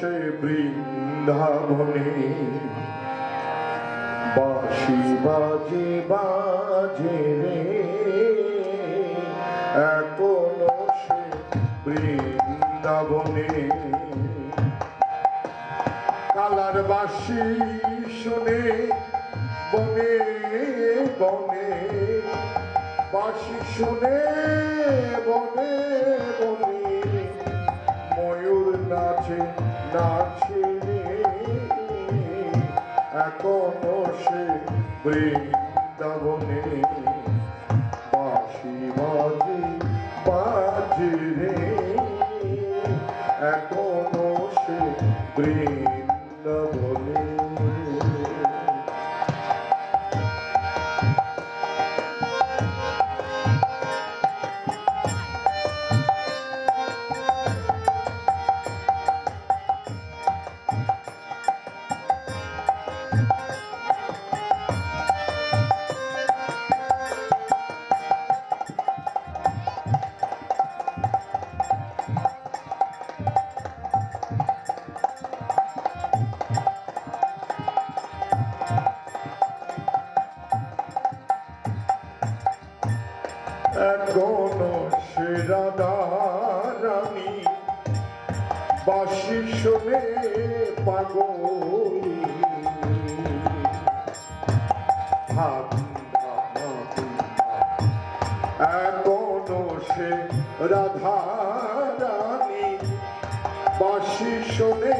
সে বৃন্দাবনে। বাঁশি বাজে বাজে রে। এখনও সে বৃন্দাবনে। কালার বাসি শুনে, বনে বনে। বাসি শুনে, বনে বনে। ময়ূর নাচে রে এখনও সে বৃন্দাবনে বাসি বাজে বাজে রে এখনও সে বৃন্দাবনে সে রাধা রানী বাসি শোনে পাগলি। এখনও সে রাধা রানী বাসি শোনে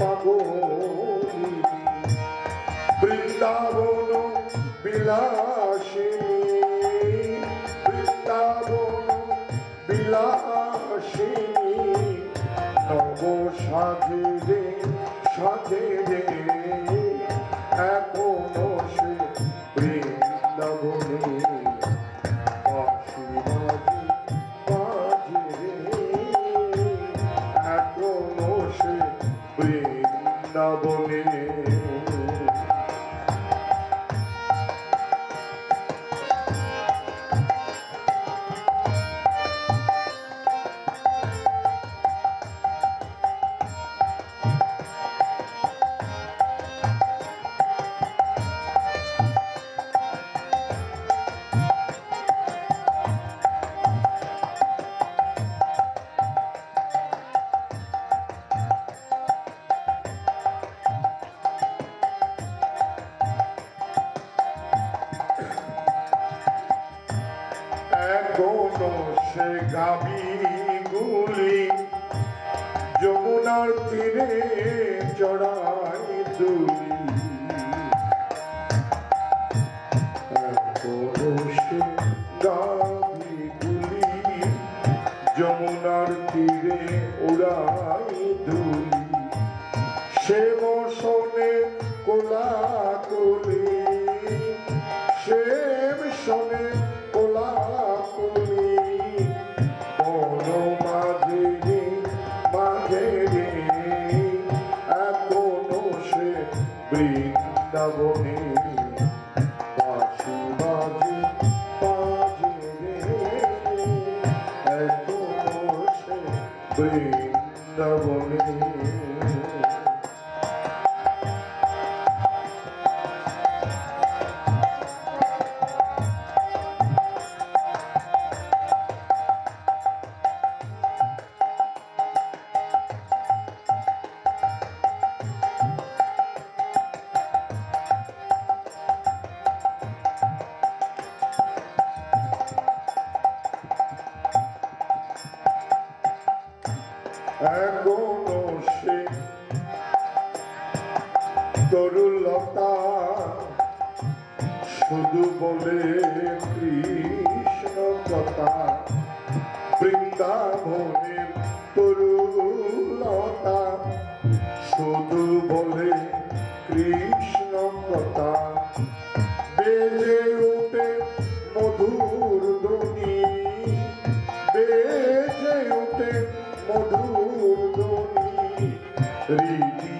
পাগলি। বৃন্দাবন বিলাসিনী সাজে রে সাজে রে এখনও সে বৃন্দাবনে বাঁশি বাজে এখনও সে গাবি গুলি, যমুনার তীরে চড়াই তুলি এখনও সে গাবি গুলি, যমুনার তীরে উড়াই দুলি। সে শুধু বলে কৃষ্ণ কথা বৃন্দাবনের তরুলতা শুধু বলে কৃষ্ণ কথা, বেজে ওঠে মধুর ধ্বনি। বেজে ওঠে মধুর ধ্বনি। রীতি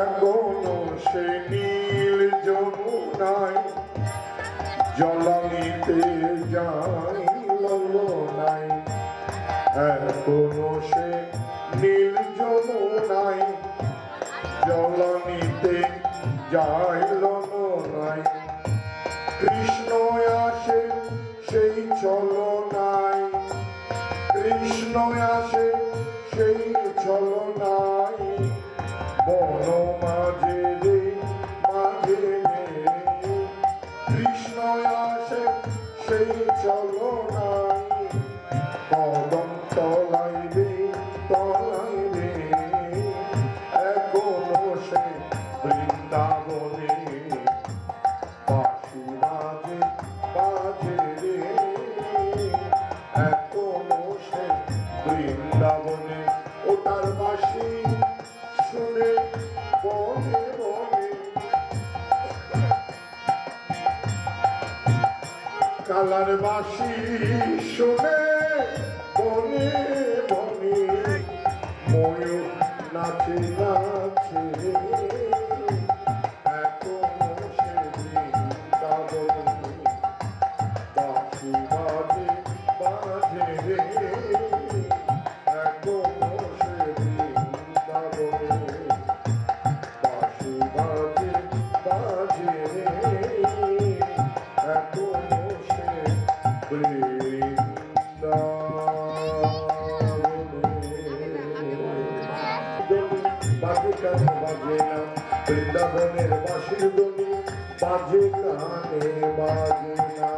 এখনও সে নীল যাই ললনাই এখনও সে জলানিতে যাইল নাই কৃষ্ণ আসে সেই চলনায় কৃষ্ণ আসে সেই চলনায় বন মাঝে মাঝে বৃন্দাবনে বাজে না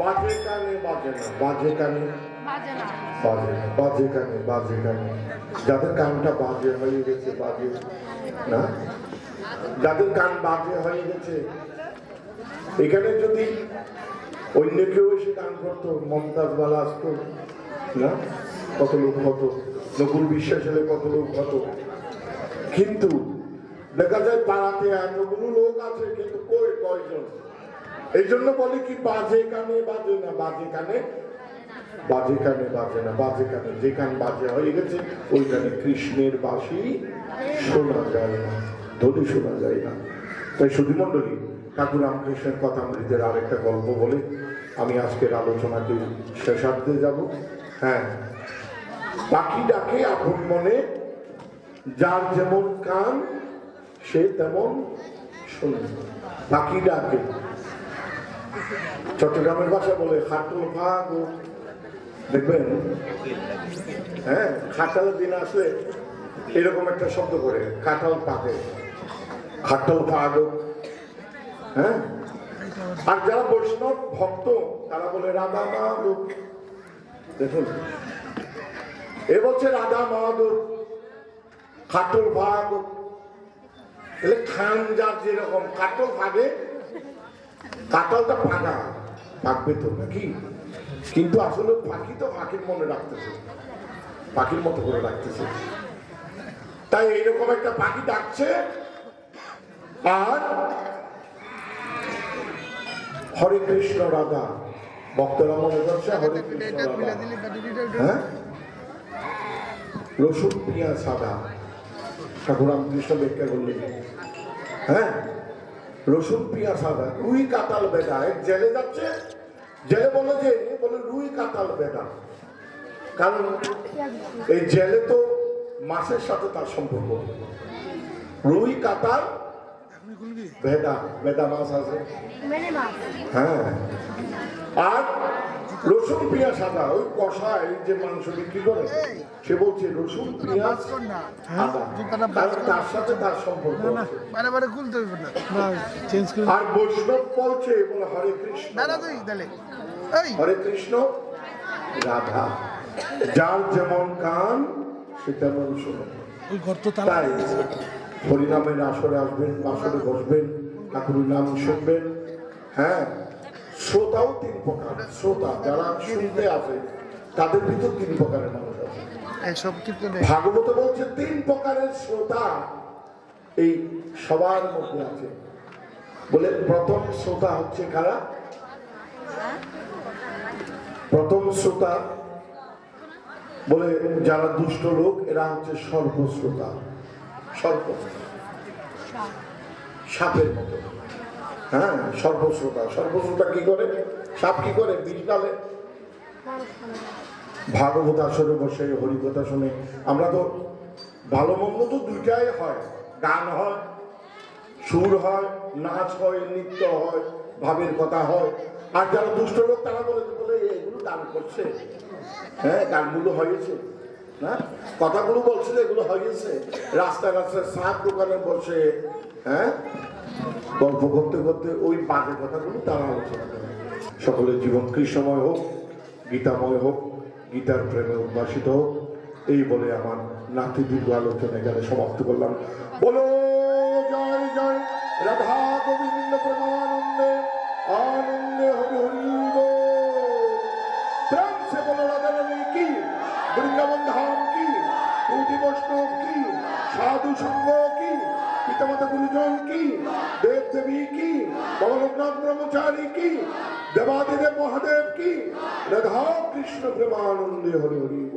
বাজে কানে বাজে না বাজে কানে বাজে না বাজে কানে বাজে কানে। যাদের কানটা বাজে হয়ে গেছে বাজে না? যাদের কান বাজে হয়ে গেছে এখানে যদি অন্য কেউ এসে গান করতো মমতাজ বালা আসতো না? কত লোক হতো নকুল বিশ্বাস হলে কত লোক হতো। কিন্তু দেখা যায় পাড়াতে এতগুলো লোক আছে কিন্তু কই কয়জন? এই জন্য বলে কি, বাজে কানে বাজে না, বাজে কানে বাজে কানে বাজে না, বাজে কানে যে কান বাজে হয়ে গেছে, ওই কানে কৃষ্ণের বাসি শোনা যায় না, ধ্বনি শোনা যায় না। তাই সুধীমণ্ডলী ঠাকুর রামকৃষ্ণের কথা মৃতের আরেকটা গল্প বলে আমি আজকের আলোচনাকে শেষার্ধে যাব। হ্যাঁ পাখি ডাকে আপন মনে, যার যেমন কান, সে তেমন শোনে। পাখি ডাকে চট্টগ্রামের ভাষা বলে খাটল ভাগ দেখবেন? হ্যাঁ খাটাল দিন আসলে এরকম একটা শব্দ করে, খাটাল পাকে খাটাল পাগ হ্যাঁ? আর যারা বৈষ্ণব ভক্ত, তারা বলে রাধা মাধব দেখুন। এ বলছে রাধা মাধব খাটল ভাগ খান যার যেরকম কাটল ভাগে কাটালটা পাকা পাকবে তো নাকি? কিন্তু আসলে পাখি তো পাখির মনে রাখতেছে। পাখির মতো করে রাখতেছে। তাই এইরকম একটা পাখি ডাকছে। আর হরে কৃষ্ণ রাধা। ভক্তরা মনে করছে হরে কৃষ্ণ রাধা। হ্যাঁ? রসুন পেঁয়াজ সাদা ঠাকুর রামকৃষ্ণ ব্যাখ্যা করলেন। হ্যাঁ? রসুন পিঁয়াজ সাদা, রুই কাতাল বেদা। এক জেলে যাচ্ছে, জেলে বলে যে, বলে রুই কাতাল বেদা। কারণ এই জেলে তো মাছের সাথে তার সম্পর্ক। রুই কাতাল ভেদা ভেদা মাছ আছে। হ্যাঁ। আর রসুন পেঁয়াজ সাদা ওই কষায় যে মাংস বিক্রি করে সে বলছে রসুন পেঁয়াজ তার সাথে তার সম্পর্ক আর বৈষ্ণব বলছে বলে হরে কৃষ্ণ। হরে কৃষ্ণ রাধা। যার যেমন কান সে তেমন শোনে। তাই। হরিনামের আসরে আসবেন আসরে বসবেন ঠাকুরের নাম শুনবেন। হ্যাঁ শ্রোতাও তিন প্রকার। শ্রোতা যারা শুনতে আসে তাদের ভিতর তিন প্রকারের মানুষ আছে। ভাগবত বলছে তিন প্রকারের শ্রোতা এই সবার মধ্যে আছে। বলে প্রথম শ্রোতা হচ্ছে কারা? প্রথম শ্রোতা বলে যারা দুষ্ট লোক এরা হচ্ছে সর্বশ্রোতা। সর্ব সাপের মতো। হ্যাঁ সর্বশ্রোতা। সর্বশ্রোতা কি করে? সাপ কি করে? বিশকালে ভাগবত আসরে বসে হরিকথা শুনে। আমরা তো ভালো মন্দ তো দুইটাই হয়। গান হয় সুর হয় নাচ হয় নৃত্য হয় ভাবের কথা হয়। আর যারা দুষ্ট লোক তারা বলে বলে এগুলো গান করছে। হ্যাঁ গানগুলো হয়েছে। না কথাগুলো বলছে যে এগুলো গেছে। রাস্তায় রাস্তায় সাত দোকানে বসে হ্যাঁ? গল্প করতে করতে ওই বাজে কথাগুলো তারা আলোচনা করে। সকলের জীবন কৃষ্ণময় হোক, গীতাময় হোক, গীতার প্রেমে উদ্ভাসিত হোক। এই বলে আমার নাতি দীর্ঘ আলোচনা এখানে সমাপ্ত করলাম। বলো জয় জয়, রাধা গোবিন্দ প্রেমানন্দে। আনন্দে বলনাথ ব্রহ্মচারী কি দেবাদিদেব মহাদেব কি রাধা কৃষ্ণ প্রেমানন্দে হরি হরি।